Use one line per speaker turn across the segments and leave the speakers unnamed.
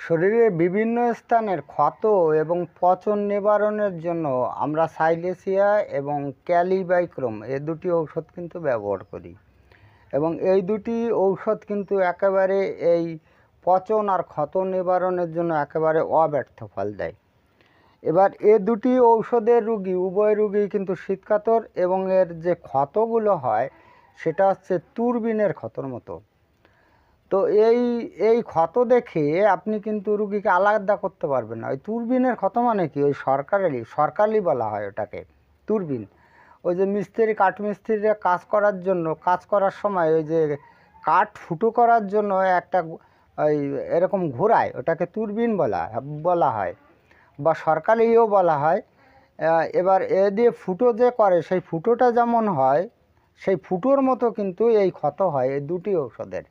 শরীরের বিভিন্ন স্থানের ক্ষত এবং পচন নিবারণের জন্য আমরা সাইলেসিয়া এবং ক্যালিবাইক্রোম এ দুটি ঔষধ কিন্তু ব্যবহার করি। এবং এই দুটি ঔষধ কিন্তু একেবারে এই পচন আর ক্ষত নিবারণের জন্য একেবারে অব্যর্থ ফল দেয়। এবার এ দুটি ঔষধের রুগী, উভয় রুগী কিন্তু শীতকাতর এবং এর যে ক্ষতগুলো হয়, সেটা হচ্ছে তুরবিনের ক্ষতর মতো। তো এই এই ক্ষত দেখে আপনি কিন্তু রুগীকে আলাদা করতে পারবেন না। ওই তুরবিনের ক্ষত মানে কি? ওই সরকারেরই সরকারি বলা হয় ওটাকে, তুরবিন। ওই যে মিস্ত্রি, কাঠমিস্ত্রিরা কাজ করার জন্য, কাজ করার সময় ওই যে কাঠ ফুটো করার জন্য একটা ওই এরকম ঘোরায় ওটাকে তুরবিন বলা বলা হয়। বা সরকারিও বলা হয়। এবার এ দিয়ে ফুটো যে করে, সেই ফুটোটা যেমন হয়, সেই ফুটোর মতো কিন্তু এই ক্ষত হয়, এই দুটি ঔষধের।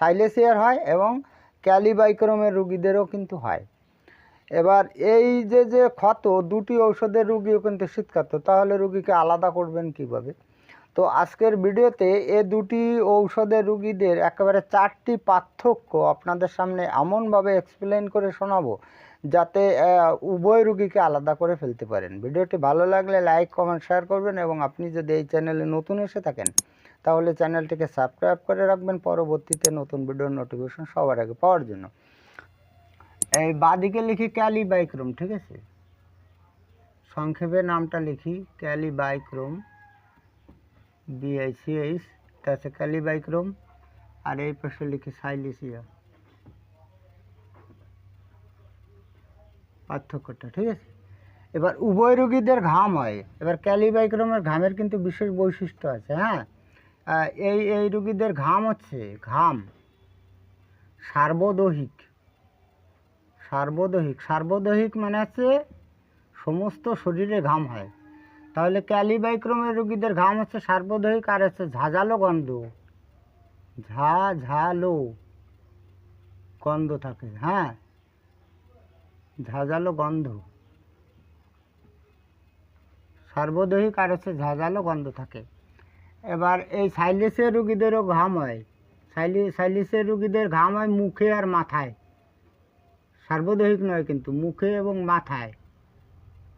সাইলেসিয়ার হয় এবং ক্যালিবাইক্রমের রুগীদেরও কিন্তু হয়। এবার এই যে যে ক্ষত, দুটি ঔষধের রুগীও কিন্তু শীতকাত, তাহলে রুগীকে আলাদা করবেন কীভাবে? তো আজকের ভিডিওতে এ দুটি ঔষধের রুগীদের একেবারে চারটি পার্থক্য আপনাদের সামনে এমনভাবে এক্সপ্লেন করে শোনাবো, যাতে উভয় রুগীকে আলাদা করে ফেলতে পারেন। ভিডিওটি ভালো লাগলে লাইক কমেন্ট শেয়ার করবেন এবং আপনি যদি এই চ্যানেলে নতুন এসে থাকেন, তাহলে চ্যানেলটিকে সাবস্ক্রাইব করে রাখবেন পরবর্তীতে নতুন ভিডিওর নোটিফিকেশন সবার আগে পাওয়ার জন্য। এই বাদিকে লিখি ক্যালি বাইক্রোম ঠিক আছে? সংক্ষেপে নামটা লিখি ক্যালি বাইক্রোম বিআইসিএইচ এটা হচ্ছে ক্যালি বাইক্রোম আর এই পাশে লিখি সাইলিসিয়া। পার্থক্যটা, ঠিক আছে? এবার উভয় রোগীদের ঘাম হয়। এবার ক্যালিবাইক্রমের ঘামের কিন্তু বিশেষ বৈশিষ্ট্য আছে হ্যাঁ? এই এই রোগীদের ঘাম হচ্ছে, ঘাম। সার্বদহিক। সার্বদহিক। সার্বদহিক মানে হচ্ছে সমস্ত শরীরে ঘাম হয়। তাহলে ক্যালিবাইক্রমের রোগীদের ঘাম হচ্ছে সার্বদহিক আর হচ্ছে ঝাঁঝালো গন্ধ? ঝা ঝালো গন্ধ থাকে হ্যাঁ? ঝাঁঝালো গন্ধ। সার্বদহিক আর হচ্ছে ঝাঁঝালো গন্ধ থাকে। এবার এই সাইলিসের রুগীদেরও ঘাম হয়। সাইলি, সাইলিসের রুগীদের ঘাম হয় মুখে আর মাথায়। সার্বদহিক নয় কিন্তু মুখে এবং মাথায়।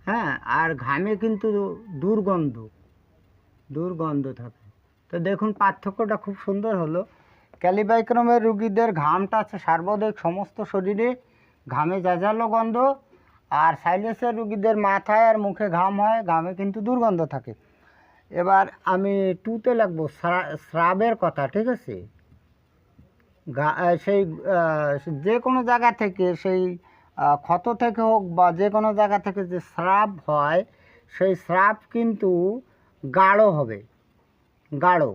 হ্যাঁ আর ঘামে কিন্তু দুর্গন্ধ দুর্গন্ধ থাকে। তো দেখুন, পার্থক্যটা খুব সুন্দর হলো। ক্যালিবাইক্রমের রুগীদের ঘামটা আছে সার্বদহিক সমস্ত শরীরে ঘামে জাজালো গন্ধ, আর সাইলেসের রুগীদের মাথায় আর মুখে ঘাম হয়, ঘামে কিন্তু দুর্গন্ধ থাকে। এবার আমি টুতে লাগবো স্রা- স্রাবের কথা, ঠিক আছে? সেই যে কোনো জায়গা থেকে সেই ক্ষত থেকে হোক বা যে কোনো জায়গা থেকে যে স্রাব হয়, সেই স্রাব কিন্তু গাঢ় হবে, গাঢ়।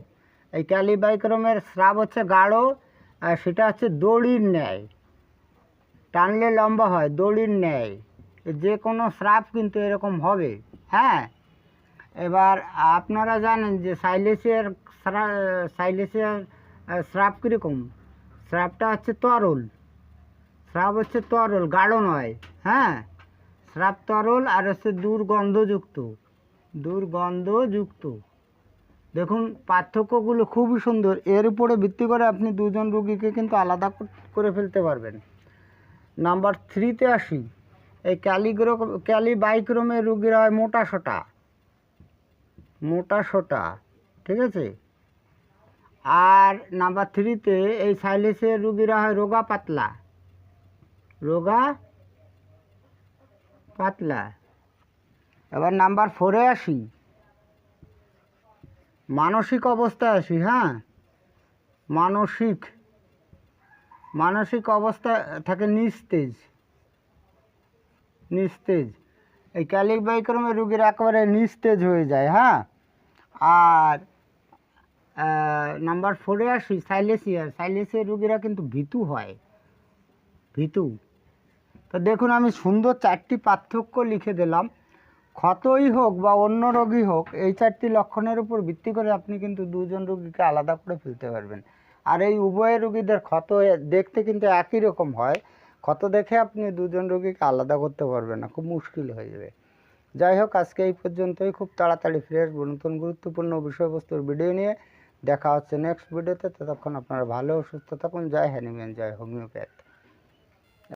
এই ক্যালিবাইক্রমের স্রাব হচ্ছে গাঢ়, আর সেটা হচ্ছে দড়ির ন্যায়। টানলে লম্বা হয়, দড়ির ন্যায়। যে কোনো স্রাব কিন্তু এরকম হবে হ্যাঁ? এবার আপনারা জানেন যে সাইলেসিয়ার সাইলেসিয়ার স্রাব কীরকম? স্রাবটা হচ্ছে তরল। স্রাব হচ্ছে তরল, গাঢ় নয় হ্যাঁ? স্রাব তরল আর হচ্ছে দুর্গন্ধযুক্ত দুর্গন্ধযুক্ত। দেখুন, পার্থক্যগুলো খুবই সুন্দর, এর উপরে ভিত্তি করে আপনি দুজন রুগীকে কিন্তু আলাদা করে ফেলতে পারবেন। নাম্বার থ্রিতে আসি, এই ক্যালিগ্রো, ক্যালিবাইক্রোমের রুগীরা হয় মোটা সোটা। মোটা সোটা, ঠিক আছে? আর নাম্বার থ্রিতে এই সাইলেসের রুগীরা হয় রোগা পাতলা। রোগা, পাতলা। এবার নাম্বার ফোরে আসি। মানসিক অবস্থায় আসি হ্যাঁ? মানসিক মানসিক অবস্থা থাকে নিস্তেজ। নিস্তেজ। এই ক্যালিবাইক্রমের রুগীর একেবারে নিস্তেজ হয়ে যায় হ্যাঁ? আর নাম্বার ফোরে আসি সাইলেসিয়ার সাইলেসিয়ার রুগীরা কিন্তু ভীতু হয়। ভীতু। তো দেখুন, আমি সুন্দর চারটি পার্থক্য লিখে দিলাম। ক্ষতই হোক বা অন্য রোগী হোক, এই চারটি লক্ষণের উপর ভিত্তি করে আপনি কিন্তু দুজন রোগীকে আলাদা করে ফেলতে পারবেন। আর এই উভয় রোগীদের ক্ষত দেখতে কিন্তু একই রকম হয়। ক্ষত দেখে আপনি দুজন রোগীকে আলাদা করতে পারবেন না, খুব মুশকিল হয়ে যাবে। যাই হোক, আজকে এই পর্যন্তই। খুব তাড়াতাড়ি ফিরে আসব নতুন গুরুত্বপূর্ণ বিষয়বস্তুর ভিডিও নিয়ে। দেখা হচ্ছে নেক্সট ভিডিওতে ততক্ষণ আপনারা ভালো সুস্থ থাকুন। জয় হ্যানিম্যান জয় হোমিওপ্যাথ।